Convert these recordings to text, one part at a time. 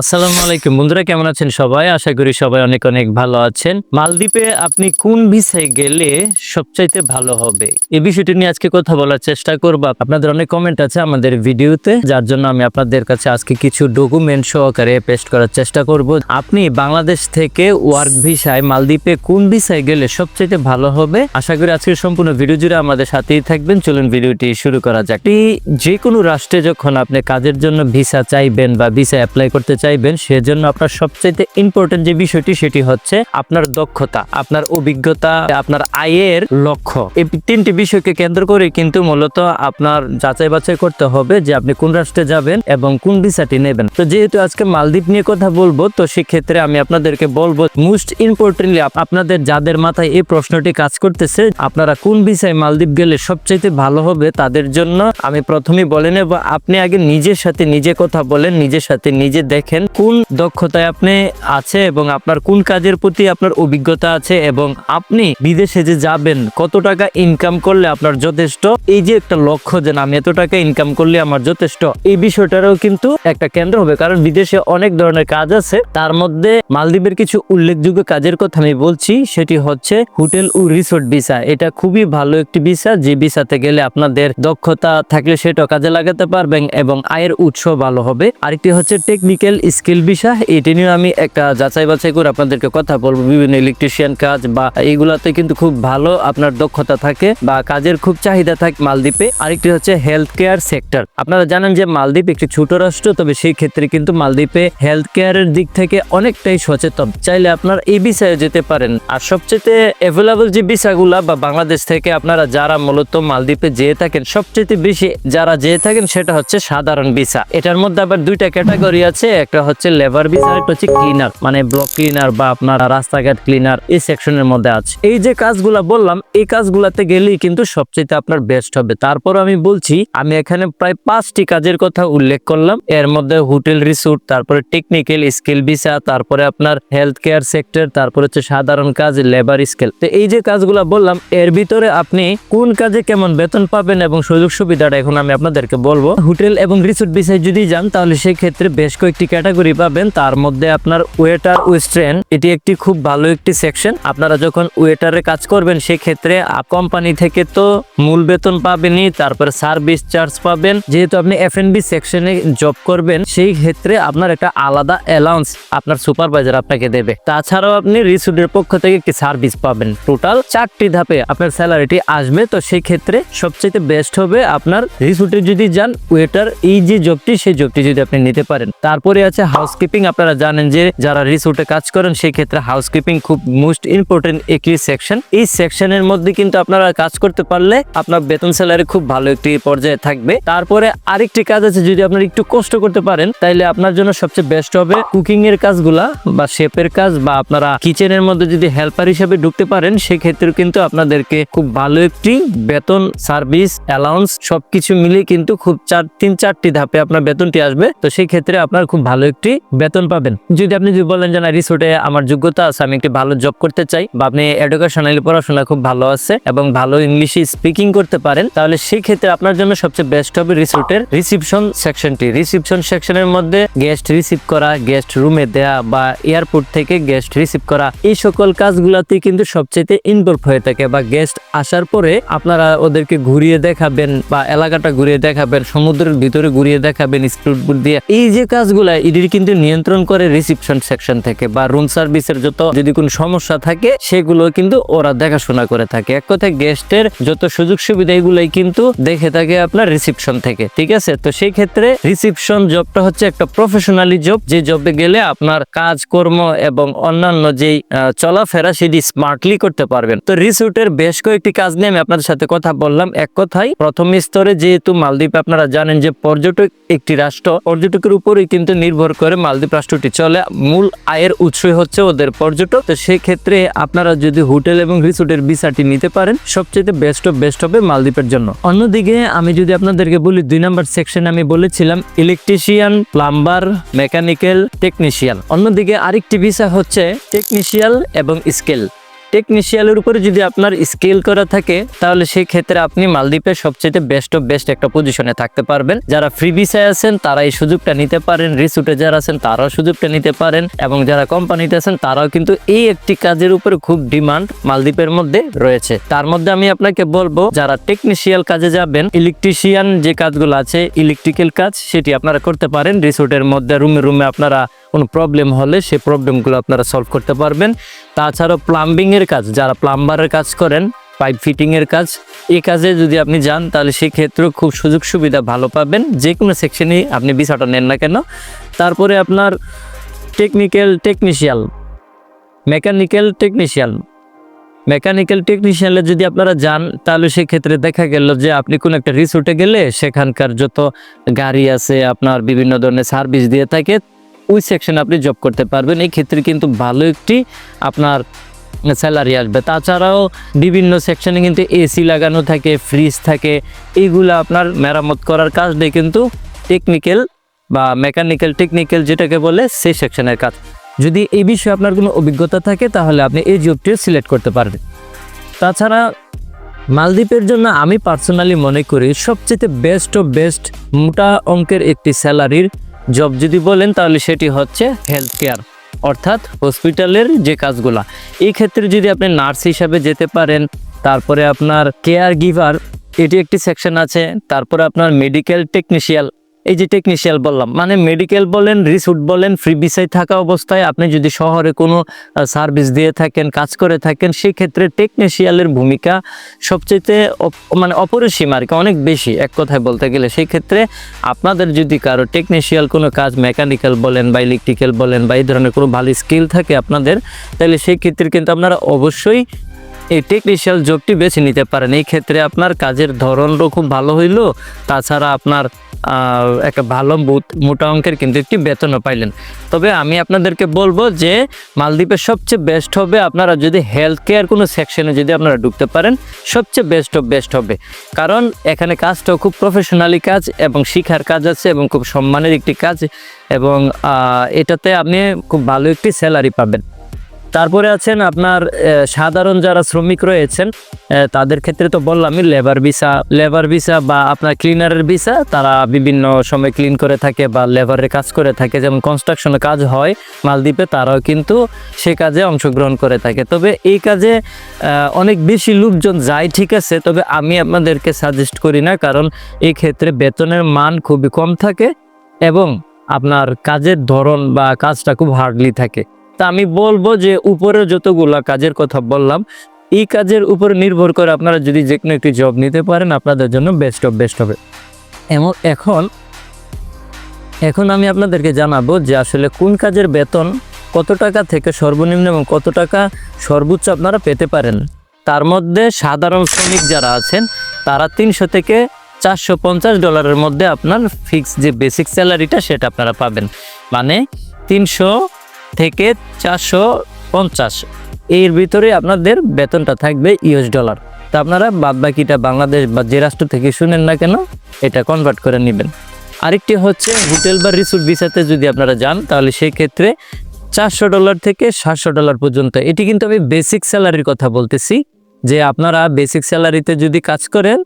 আসসালামু আলাইকুম। বন্ধুরা, কেমন আছেন সবাই? আশা করি সবাই অনেক অনেক ভালো আছেন। মালদ্বীপে আপনি কোন ভিসায় গেলে সবচাইতে ভালো হবে? এই বিষয়টি নিয়ে আজকে কথা বলার চেষ্টা করব। আপনাদের অনেক কমেন্ট আছে আমাদের ভিডিওতে, যার জন্য আমি আপনাদের কাছে আজকে কিছু ডকুমেন্ট সহকারে পেস্ট করার চেষ্টা করব। আপনি বাংলাদেশ থেকে ওয়ার্ক ভিসায় মালদ্বীপে কোন ভিসায় গেলে সবচাইতে ভালো হবে? আশা করি আজকের সম্পূর্ণ ভিডিও জুড়ে আমাদের সাথেই থাকবেন। চলুন ভিডিওটি শুরু করা যাক। যে কোনো রাষ্ট্রে যখন আপনি কাজের জন্য ভিসা চাইবেন বা ভিসা অ্যাপ্লাই করতে চাইবেন, সেজন্য আপনার সবচাইতে ইম্পর্টেন্ট যে বিষয়টি, সেটি হচ্ছে আপনার দক্ষতা, আপনার অভিজ্ঞতা, আপনার আয়ের লক্ষ্য। এই তিনটি বিষয়কে কেন্দ্র করে কিন্তু মূলত আপনার যাচাই বাছাই করতে হবে যে আপনি কোন রাষ্ট্রে যাবেন এবং কোন ভিসাটি নেবেন। তো যেহেতু আজকে মালদ্বীপ নিয়ে কথা বলব, তো সেক্ষেত্রে আমি আপনাদেরকে বলব মোস্ট ইম্পর্টেন্টলি আপনাদের যাদের মাথায় এই প্রশ্নটি কাজ করতেছে, আপনারা কোন ভিসায় মালদ্বীপ গেলে সবচাইতে ভালো হবে তাদের জন্য আমি প্রথমে বলে নেব, আপনি আগে নিজের সাথে নিজে কথা বলেন, নিজের সাথে নিজে দেখেন কোন দক্ষতায় আপনি আছে এবং আপনার কোন কাজের প্রতি আপনার অভিজ্ঞতা আছে এবং আপনি বিদেশে যে যাবেন, কত টাকা ইনকাম করলে আপনার যথেষ্ট? এই যে একটা লক্ষ্য যে আমি এত টাকা ইনকাম করলে আমার যথেষ্ট। এই বিষয়টারও কিন্তু একটা কেন্দ্র হবে, কারণ বিদেশে অনেক ধরনের কাজ আছে। তার মধ্যে মালদ্বীপের কিছু উল্লেখযোগ্য কাজের কথা আমি বলছি, সেটি হচ্ছে হোটেল ও রিসোর্ট ভিসা। এটা খুবই ভালো একটি ভিসা, যে ভিসাতে গেলে আপনাদের দক্ষতা থাকলে সেটা কাজে লাগাতে পারবেন এবং আয়ের উৎস ভালো হবে। আরেকটি হচ্ছে টেকনিক্যাল স্কিল ভিসা এটি নিয়ে আমি একটা যাচাই বাছাই করে আপনাদেরকে কথা বলব। বিভিন্ন ইলেকট্রিশিয়ান কাজ বা এইগুলাতে কিন্তু খুব ভালো আপনার দক্ষতা থাকে বা কাজের খুব চাহিদা থাকে মালদ্বীপে। আরেকটি হচ্ছে হেলথ কেয়ার সেক্টর আপনারা জানেন যে মালদ্বীপ একটি ছোট রাষ্ট্র, তবে সেই ক্ষেত্রে কিন্তু মালদ্বীপে হেলথ কেয়ারের দিক থেকে অনেকটাই সচেতন। চাইলে আপনার এই বিষয়ে যেতে পারেন। আর সবচেয়ে অ্যাভেলেবল যে ভিসাগুলা বা বাংলাদেশ থেকে আপনারা যারা মূলত মালদ্বীপে যেয়ে থাকেন, সবচেয়ে বেশি যারা যেয়ে থাকেন সেটা হচ্ছে সাধারণ ভিসা। এটার মধ্যে আবার দুইটা ক্যাটাগরি আছে। একটা হচ্ছে লেবার ভিসা একটা হচ্ছে ক্লিনার মানে ব্লক ক্লিনার বা আপনার রাস্তাঘাট ক্লিনার এই সেকশনের মধ্যে আছে। এই যে কাজগুলা বললাম, এই কাজগুলাতে গেলেই কিন্তু সবচেয়ে আপনার বেস্ট হবে। তারপর আমি বলছি, আমি এখানে প্রায় পাঁচটি কাজের কথা উল্লেখ করলাম। এর মধ্যে হোটেল রিসোর্ট, তারপরে টেকনিক্যাল স্কিল ভিসা তারপরে আপনার হেলথ কেয়ার সেক্টর তারপরে হচ্ছে সাধারণ কাজ লেবার স্কেল তো এই যে কাজগুলা বললাম, এর ভিতরে আপনি কোন কাজে কেমন বেতন পাবেন এবং সুযোগ সুবিধাটা এখন আমি আপনাদেরকে বলব। হোটেল এবং রিসোর্ট বিষয়ে যদি যান, তাহলে সেই ক্ষেত্রে বেশ কয়েকটি ক্যাটাগরি পাবেন, তার মধ্যে আপনার ওয়েটার ওয়েস্ট্রেন এটি একটি খুব ভালো একটি সেকশন। আপনারা যখন ওয়েটারে কাজ করবেন সেই ক্ষেত্রে কোম্পানি থেকে তো মূল বেতন পাবেনই, তারপরে সার্ভিস চার্জ পাবেন। যেহেতু আপনি এফ এন বি সেকশনে জব করবেন, সেই ক্ষেত্রে আপনার একটা আলাদা অ্যালাউন্স আপনার সুপারভাইজার আপনাকে দেবে। তাছাড়াও আপনি রিসোর্টের পক্ষ থেকে একটি সার্ভিস পাবেন। টোটাল চারটি ধাপে আপনার স্যালারিটি আসবে, তো সেই ক্ষেত্রে সবচেয়ে বেস্ট হবে আপনার রিসোর্টে যদি যান, ওয়েটার এই যে জবটি, সেই জবটি যদি আপনি নিতে পারেন। তারপরে আছে হাউসকিপিং আপনারা জানেন যে যারা রিসোর্টে কাজ করেন সেই ক্ষেত্রে হাউসকিপিং খুব মোস্ট ইম্পর্টেন্ট একটি সেকশন এই সেকশনের মধ্যে কিন্তু আপনারা কাজ করতে পারলে আপনার বেতন স্যালারি খুব ভালো একটি পর্যায়ে থাকবে। তারপরে আরেকটি কাজ আছে, যদি আপনারা একটু কষ্ট করতে পারেন, তাইলে আপনার জন্য সবচেয়ে বেস্ট হবে কুকিং এর কাজগুলা বা শেফের কাজ বা আপনারা কিচেনের মধ্যে যদি হেল্পার হিসেবে ঢুকতে পারেন সেক্ষেত্রে কিন্তু আপনাদেরকে খুব ভালো একটি বেতন সার্ভিস অ্যালাউন্স সবকিছু মিলে কিন্তু খুব চার, তিন, চারটি ধাপে আপনার বেতনটি আসবে। তো সেই ক্ষেত্রে আপনার খুব ভালো একটি বেতন পাবেন। যদি আপনি যদি বলেন যে, না, রিসোর্টে আমার যোগ্যতা আছে, আমি একটি ভালো জব করতে চাই বা আপনি এডুকেশনালি পড়াশোনা খুব ভালো আছে এবং ভালো ইংলিশে স্পিকিং করতে পারেন, তাহলে সেই ক্ষেত্রে আপনার জন্য সবচেয়ে বেস্ট হবে রিসোর্টের রিসিপশন সেকশনটি রিসিপশন সেকশনের মধ্যে গেস্ট রিসিভ করা গেস্ট রুমে দেয়া বা এয়ারপোর্ট থেকে গেস্ট রিসিভ করা, এই সকল কাজগুলাতে কিন্তু সবচেয়ে ইনভলভ হয়ে থাকে বা গেস্ট আসার পরে আপনারা ওদেরকে ঘুরিয়ে দেখাবেন বা এলাকাটা ঘুরিয়ে দেখাবেন, সমুদ্রের ভিতরে ঘুরিয়ে দেখাবেন স্পিড দিয়ে। এই যে কাজগুলা এটির কিন্তু নিয়ন্ত্রণ করে রিসিপশন সেকশন থেকে বা রুম সার্ভিসের যত যদি কোনো সমস্যা থাকে, সেগুলো কিন্তু ওরা দেখাশোনা করে থাকে। এক কথায় গেস্টের যত সুযোগ সুবিধা, এগুলাই কিন্তু দেখে থাকে আপনার রিসিপশন থেকে, ঠিক আছে? তো সেই ক্ষেত্রে রিসিপশন জবটা হচ্ছে একটা প্রফেশনালি জব যে জবে গেলে আপনার কাজ কর্ম এবং অন্যান্য যেই চলাফেরা সেটি স্মার্টলি করতে পারবেন। তো রিসোর্টের বেশ কয়েকটি কাজ নিয়ে আমি আপনাদের সাথে কথা বললাম। এক কথায়, প্রথম স্তরে যেহেতু মালদ্বীপ আপনারা জানেন যে পর্যটক একটি রাষ্ট্র, পর্যটকের উপরেই কিন্তু নির্ভর করে মালদ্বীপ রাষ্ট্রটি চলে। মূল আয়ের উৎসই হচ্ছে ওদের পর্যটক। তো সেক্ষেত্রে আপনারা যদি হোটেল এবং রিসোর্টের ভিসাটি নিতে পারেন, সবচেয়ে বেস্ট অফ বেস্ট হবে মালদ্বীপের জন্য। অন্যদিকে আমি যদি আপনাদেরকে বলি, দুই নাম্বার সেকশন আমি বলেছিলাম ইলেকট্রিশিয়ান প্লাম্বার মেকানিক্যাল টেকনিশিয়ান অন্যদিকে আরেকটি ভিসা হচ্ছে টেকনিশিয়াল এবং স্কেল টেকনিশিয়ালের উপরে যদি আপনার স্কিল করা থাকে, তাহলে সেই ক্ষেত্রে আপনি মালদ্বীপের সবচেয়ে বেস্ট অফ বেস্ট একটা পজিশনে থাকতে পারবেন। যারা ফ্রি ভিসায় আছেন তারা এই সুযোগটা নিতে পারেন। রিসুটে যারা আছেন, তারাও সুযোগটা নিতে পারেন। এবং যারা কোম্পানিতে আছেন, তারাও কিন্তু এই একটি কাজের উপরে খুব ডিমান্ড মালদ্বীপের মধ্যে রয়েছে। তার মধ্যে আমি আপনাকে বলব, যারা টেকনিশিয়াল কাজে যাবেন ইলেকট্রিশিয়ান যে কাজগুলো আছে ইলেকট্রিক্যাল কাজ, সেটি আপনারা করতে পারেন। রিসোর্টের মধ্যে রুমে রুমে আপনারা কোনো প্রবলেম হলে সেই প্রবলেমগুলো আপনারা সলভ করতে পারবেন। তাছাড়াও প্লাম্বিংয়ের কাজ, যারা প্লাম্বারের কাজ করেন পাইপ ফিটিংয়ের কাজ এই কাজে যদি আপনি যান, তাহলে সেই ক্ষেত্রেও খুব সুযোগ সুবিধা ভালো পাবেন। যে কোনো সেকশনেই আপনি বিছাটা নেন না কেন। তারপরে আপনার technical technician mechanical technician mechanical টেকনিশিয়ানে যদি আপনারা যান, তাহলে সেক্ষেত্রে দেখা গেল যে আপনি কোনো একটা রিসোর্টে গেলে সেখানকার যত গাড়ি আছে, আপনার বিভিন্ন ধরনের সার্ভিস দিয়ে থাকে, ওই সেকশনে আপনি জব করতে পারবেন। এই ক্ষেত্রে কিন্তু ভালো একটি আপনার স্যালারি আসবে তাছাড়াও বিভিন্ন সেকশনে কিন্তু এসি লাগানো থাকে ফ্রিজ থাকে এইগুলো আপনার মেরামত করার কাজ দিয়ে কিন্তু টেকনিক্যাল বা মেকানিক্যাল টেকনিক্যাল যেটাকে বলে সেই সেকশনের কাজ। যদি এই বিষয়ে আপনার কোনো অভিজ্ঞতা থাকে, তাহলে আপনি এই জবটিও সিলেক্ট করতে পারবেন। তাছাড়া মালদ্বীপের জন্য আমি পার্সোনালি মনে করি সবচেয়ে বেস্ট অফ বেস্ট মোটা অঙ্কের একটি স্যালারির জব যদি বলেন, তাহলে সেটি হচ্ছে হেলথ কেয়ার অর্থাৎ হসপিটালের যে কাজগুলা। এই ক্ষেত্রে যদি আপনি নার্স হিসাবে যেতে পারেন, তারপরে আপনার কেয়ার গিভার, এটি একটি সেকশন আছে, তারপরে আপনার মেডিকেল টেকনিশিয়াল এই যে টেকনিশিয়াল বললাম মানে মেডিকেল বলেন রিসুট বলেন ফ্রি ভিসায় থাকা অবস্থায় আপনি যদি শহরে কোনো সার্ভিস দিয়ে থাকেন, কাজ করে থাকেন সেই ক্ষেত্রে টেকনিশিয়ালের ভূমিকা সবচেয়ে মানে অপরিসীম আর কি, অনেক বেশি, এক কথায় বলতে গেলে। সেই ক্ষেত্রে আপনাদের যদি কারও টেকনিশিয়াল কোনো কাজ মেকানিক্যাল বলেন বা ইলেকট্রিক্যাল বলেন বা এই ধরনের কোনো ভালো স্কিল থাকে আপনাদের, তাহলে সেই ক্ষেত্রে কিন্তু আপনারা অবশ্যই এই টেকনিশিয়াল জবটি বেছে নিতে পারেন। এই ক্ষেত্রে আপনার কাজের ধরনও খুব ভালো হইল, তাছাড়া আপনার একটা ভালো মোটা অঙ্কের কিন্তু একটি বেতনও পাইলেন। তবে আমি আপনাদেরকে বলব যে মালদ্বীপের সবচেয়ে বেস্ট হবে আপনারা যদি হেলথ কেয়ার কোনো সেকশনে যদি আপনারা ঢুকতে পারেন, সবচেয়ে বেস্ট অফ বেস্ট হবে। কারণ এখানে কাজটাও খুব প্রফেশনালি কাজ এবং শিখার কাজ আছে এবং খুব সম্মানের একটি কাজ এবং এটাতে আপনি খুব ভালো একটি স্যালারি পাবেন। তারপরে আছেন আপনার সাধারণ যারা শ্রমিক রয়েছেন তাদের ক্ষেত্রে তো বললামই, লেবার ভিসা লেবার ভিসা বা আপনার ক্লিনারের ভিসা, তারা বিভিন্ন সময় ক্লিন করে থাকে বা লেবারের কাজ করে থাকে, যেমন কনস্ট্রাকশনের কাজ হয় মালদ্বীপে, তারাও কিন্তু সে কাজে অংশগ্রহণ করে থাকে। তবে এই কাজে অনেক বেশি লোকজন যায়, ঠিক আছে, তবে আমি আপনাদেরকে সাজেস্ট করি না, কারণ এই ক্ষেত্রে বেতনের মান খুবই কম থাকে এবং আপনার কাজের ধরন বা কাজটা খুব হার্ডলি থাকে। তা আমি বলব যে উপরে যতগুলা কাজের কথা বললাম, এই কাজের উপরে নির্ভর করে আপনারা যদি যে কোনো একটি জব নিতে পারেন, আপনাদের জন্য বেস্ট অফ বেস্ট হবে। এমন, এখন এখন আমি আপনাদেরকে জানাব যে আসলে কোন কাজের বেতন কত টাকা থেকে সর্বনিম্ন এবং কত টাকা সর্বোচ্চ আপনারা পেতে পারেন। তার মধ্যে সাধারণ শ্রমিক যারা আছেন, তারা তিনশো থেকে চারশো পঞ্চাশ ডলারের মধ্যে আপনার ফিক্স যে বেসিক স্যালারিটা সেটা আপনারা পাবেন। মানে তিনশো থেকে চারশো পঞ্চাশ। এর ভিতরে আপনাদের বেতনটা থাকবে ইউএস ডলার। তা আপনারা বাদ বাকিটা বাংলাদেশ বা যে রাষ্ট্র থেকে শুনেন না কেন, এটা কনভার্ট করে নেবেন। আরেকটি হচ্ছে হোটেল বা রিসোর্ট ভিসাতে যদি আপনারা যান, তাহলে সেই ক্ষেত্রে চারশো ডলার থেকে সাতশো ডলার পর্যন্ত। এটি কিন্তু আমি বেসিক স্যালারির কথা বলতেছি, যে আপনারা বেসিক স্যালারিতে যদি কাজ করেন,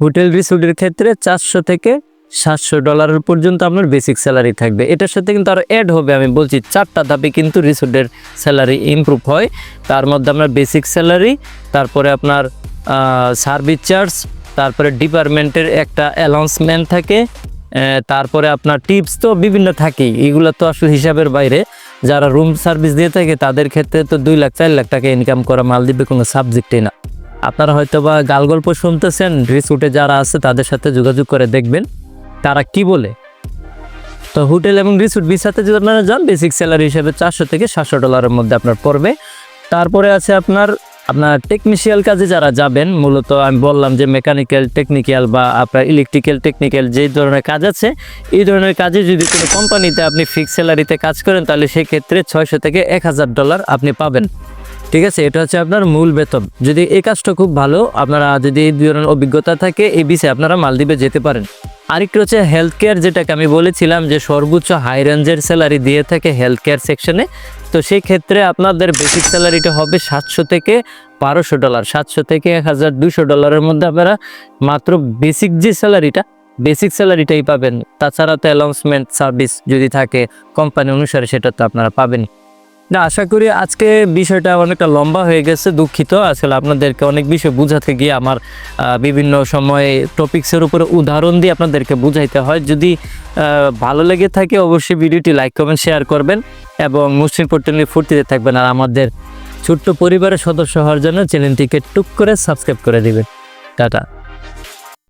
হোটেল রিসোর্টের ক্ষেত্রে চারশো থেকে সাতশো ডলারের পর্যন্ত আপনার বেসিক স্যালারি থাকবে। এটার সাথে কিন্তু আরও অ্যাড হবে, আমি বলছি চারটা ধাপে কিন্তু রিসোর্টের স্যালারি ইমপ্রুভ হয়। তার মধ্যে আপনার বেসিক স্যালারি তারপরে আপনার সার্ভিস চার্জ তারপরে ডিপার্টমেন্টের একটা অ্যানাউন্সমেন্ট থাকে তারপরে আপনার টিপস তো বিভিন্ন থাকেই। এগুলো তো আসলে হিসাবের বাইরে। যারা রুম সার্ভিস দিয়ে থাকে, তাদের ক্ষেত্রে তো দুই লাখ, চার লাখ টাকা ইনকাম করা মালদ্বীপে কোনো সাবজেক্টই না। আপনারা হয়তো বা গাল গল্প শুনতেছেন রিসোর্টে যারা আছে, তাদের সাথে যোগাযোগ করে দেখবেন। তারা কি বলে? তো হোটেল এবং রিসোর্ট ভিসাতে যদি আপনারা যান বেসিক স্যালারি হিসেবে চারশো থেকে সাতশো ডলারের মধ্যে আপনার পড়বে। তারপরে আছে আপনার আপনার টেকনিশিয়াল কাজে যারা যাবেন, মূলত আমি বললাম যে মেকানিক্যাল টেকনিক্যাল বা আপনার ইলেকট্রিক্যাল টেকনিক্যাল যে ধরনের কাজ আছে, এই ধরনের কাজে যদি কোনো কোম্পানিতে আপনি ফিক্স স্যালারিতে কাজ করেন, তাহলে সেক্ষেত্রে ছয়শো থেকে এক হাজার ডলার আপনি পাবেন। ঠিক আছে? এটা হচ্ছে আপনার মূল বেতন। যদি এই কাজটা খুব ভালো, আপনারা যদি এই ধরনের অভিজ্ঞতা থাকে, এই বিষয়ে আপনারা মালদ্বীপে যেতে পারেন। আরেকটা হচ্ছে হেলথ কেয়ার যেটাকে আমি বলেছিলাম যে সর্বোচ্চ হাই রেঞ্জের স্যালারি দিয়ে থাকে হেলথ কেয়ার সেকশনে তো সেই ক্ষেত্রে আপনাদের বেসিক স্যালারিটা হবে সাতশো থেকে বারোশো ডলার সাতশো থেকে এক হাজার দুশো ডলারের মধ্যে আপনারা মাত্র বেসিক যে স্যালারিটা বেসিক স্যালারিটাই পাবেন। তাছাড়া তো অ্যালাউন্সমেন্ট সার্ভিস যদি থাকে কোম্পানি অনুসারে সেটা তো আপনারা পাবেন না, আশা করি আজকে বিষয়টা অনেকটা লম্বা হয়ে গেছে, দুঃখিত। আসলে আপনাদেরকে অনেক বিষয় বুঝাতে গিয়ে আমার বিভিন্ন সময়ে টপিক্সের উপরে উদাহরণ দিয়ে আপনাদেরকে বুঝাইতে হয়। যদি ভালো লেগে থাকে অবশ্যই ভিডিওটি লাইক, কমেন্ট শেয়ার করবেন এবং মুসলিম পট্টলি ফুর্তিতে থাকবেন। আর আমাদের ছোট্ট পরিবারের সদস্য হওয়ার জন্য চ্যানেলটিকে টুক করে সাবস্ক্রাইব করে দিবেন। টাটা।